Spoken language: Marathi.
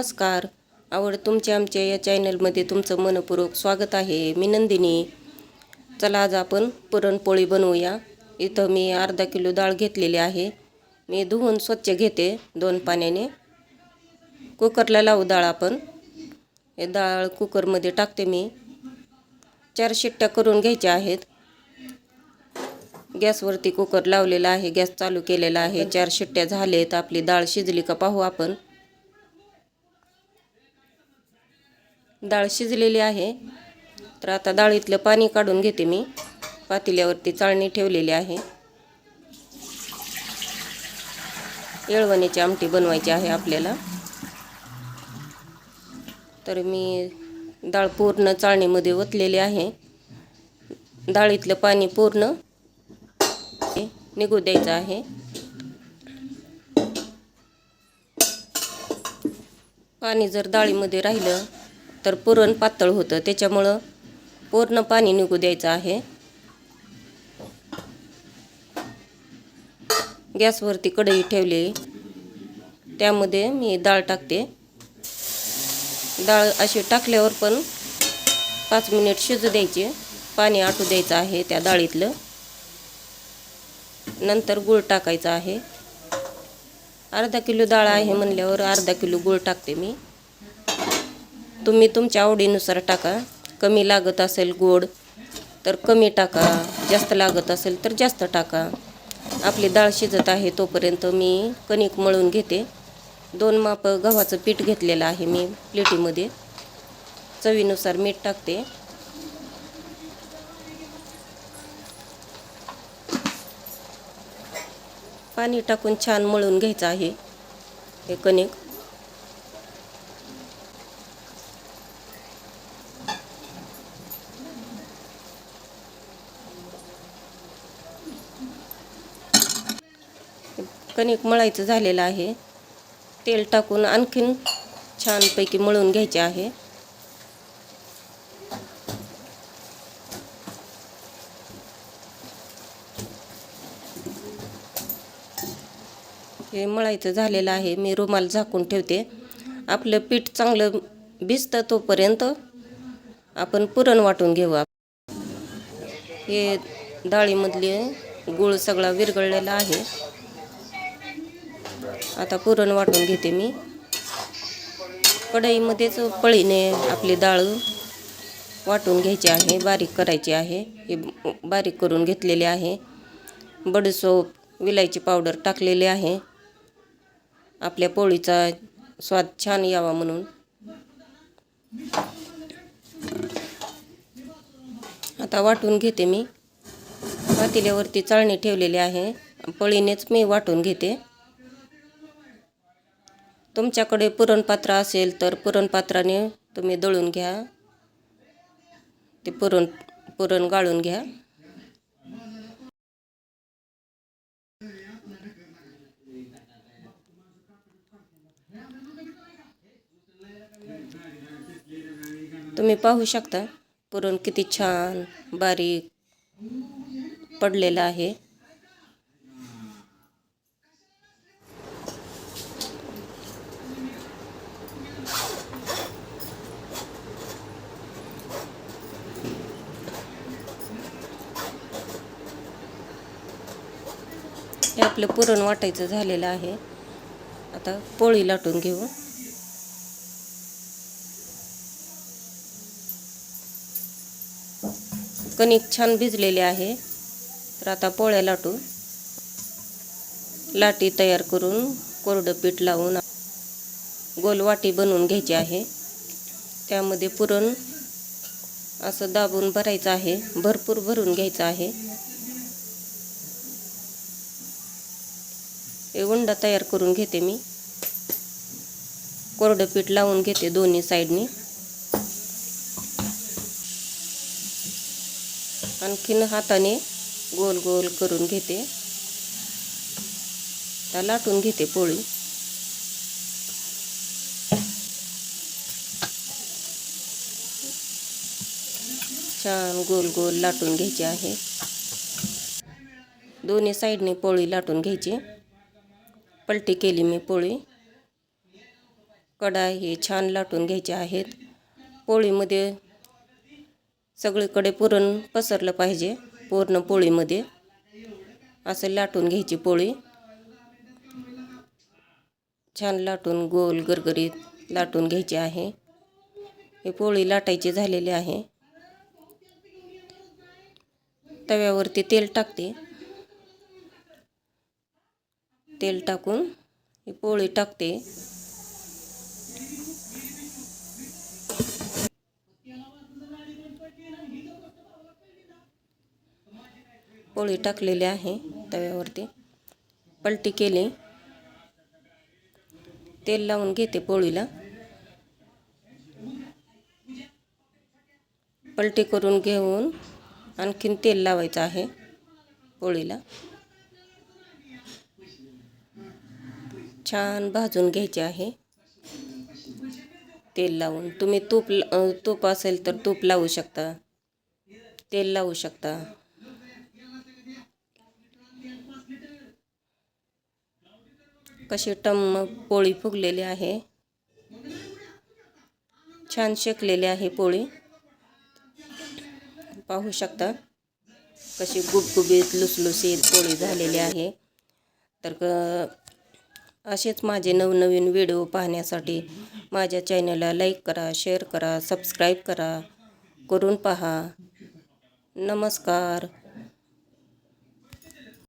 नमस्कार. आवड तुमच्या आमच्या या चॅनलमध्ये तुमचं मनपूर्वक स्वागत आहे. मी नंदिनी. चला आज आपण पुरणपोळी बनवूया. इथं मी अर्धा किलो डाळ घेतलेली आहे. मी धुवून स्वच्छ घेते दोन पाण्याने. कुकरला लावू डाळ आपण. हे डाळ कुकरमध्ये टाकते मी. चार शिट्ट्या करून घ्यायच्या आहेत. गॅसवरती कुकर लावलेला आहे. गॅस चालू केलेला आहे. चार शिट्ट्या झालेत. आपली डाळ शिजली का पाहू आपण. डाळ शिजलेली आहे. तर आता डाळीतलं पाणी काढून घेते मी. पातेल्यावरती चाळणी ठेवलेली आहे. येळवणीची आमटी बनवायची आहे आपल्याला. तर मी डाळ पूर्ण चाळणीमध्ये ओतलेली आहे. डाळीतलं पाणी पूर्ण निघू द्यायचं आहे. पाणी जर डाळीमध्ये राहिलं तर पुरण पातळ होतं. त्याच्यामुळं पूर्ण पाणी निघू द्यायचं आहे. गॅसवरती कढई ठेवली. त्यामध्ये मी डाळ टाकते. डाळ अशी टाकल्यावर पण पाच मिनिट शिजू द्यायचे. पाणी आटू द्यायचं आहे त्या डाळीतलं. नंतर गूळ टाकायचा आहे. अर्धा किलो डाळ आहे म्हणल्यावर अर्धा किलो गूळ टाकते मी. तुम्ही तुमच्या आवडीनुसार टाका. कमी लागत असेल गोड तर कमी टाका. जास्त लागत असेल तर जास्त टाका. आपली डाळ शिजत आहे तोपर्यंत मी कणिक मळून घेते. दोन माप गव्हाचं पीठ घेतलेलं आहे मी प्लेटीमध्ये. चवीनुसार मीठ टाकते. पाणी टाकून छान मळून घ्यायचं आहे हे कणिक. कणिक मळायचं झालेलं आहे. तेल टाकून आणखीन छानपैकी मळून घ्यायचे आहे. हे मळायचं झालेलं आहे. मी रुमाल झाकून ठेवते. आपलं पीठ चांगलं भिजतं तोपर्यंत आपण पुरण वाटून घेऊ. हे डाळीमधले गूळ सगळा विरघळलेला आहे. आता पुरण वाटून घेते मी. कढईमध्येच पळीने आपली डाळ वाटून घ्यायची आहे बारीक करायची आहे. हे बारीक करून घेतलेले आहे. बडसोप विलायची पावडर टाकलेली आहे. आपल्या पोळीचा स्वाद छान यावा म्हणून. आता वाटून घेते मी. पातेल्यावरती चाळणी ठेवलेली आहे. पळीनेच मी वाटून घेते. तुमच्याकडे पुरणपात्र असेल तर पुरणपात्राने तुम्ही दळून घ्या. ते पुरण पुरण गाळून घ्या. तुम्ही पाहू शकता पुरण किती छान बारीक पडलेलं आहे हे आपलं पुरण वाटायचं झालेलं आहे. आता पोळी लाटून घेऊ. कणिक छान भिजलेले आहे. तर आता पोळ्या लाटू. लाटी तयार करून कोरडं पीठ लावून गोल वाटी बनवून घ्यायची आहे. त्यामध्ये पुरण असं दाबून भरायचं आहे. भरपूर भरून घ्यायचं आहे. उंडा तयार करून घेते मी. कोरडं पीठ लावून घेते दोन्ही साईडनी. आणखीन हाताने गोल गोल करून घेते. त्या लाटून घेते पोळी. छान गोल गोल लाटून घ्यायची आहे. दोन्ही साईडने पोळी लाटून घ्यायची. पलटी केली मी पोळी. कडा हे छान लाटून घ्यायचे आहेत. पोळीमध्ये सगळीकडे पुरण पसरलं पाहिजे पूर्ण पोळीमध्ये. असं लाटून घ्यायची पोळी. छान लाटून गोल गरगरीत लाटून घ्यायची आहे. ही पोळी लाटायची झालेली आहे. तव्यावरती तेल टाकते. तेल टाकून ही पोळी टाकते. पोळी टाकलेली आहे तव्यावरती. पलटी केली. तेल लावून घेते पोळीला. पलटी करून घेऊन आणखीन तेल लावायचं आहे पोळीला. छान भाजून घ्यायचे आहे. तेल लावून. तुम्ही तूप तूप असेल तर तूप लावू शकता. तेल लावू शकता. कशी टम पोळी फुगलेली आहे. छान शेकलेली आहे पोळी. पाहू शकता कशी गुबगुबीत लुसलुसीत पोळी झालेली आहे. तर क असेच माझे नवनवीन व्हिडिओ पाहण्यासाठी माझ्या चॅनलला लाईक करा शेअर करा सबस्क्राईब करा. करून पहा. नमस्कार.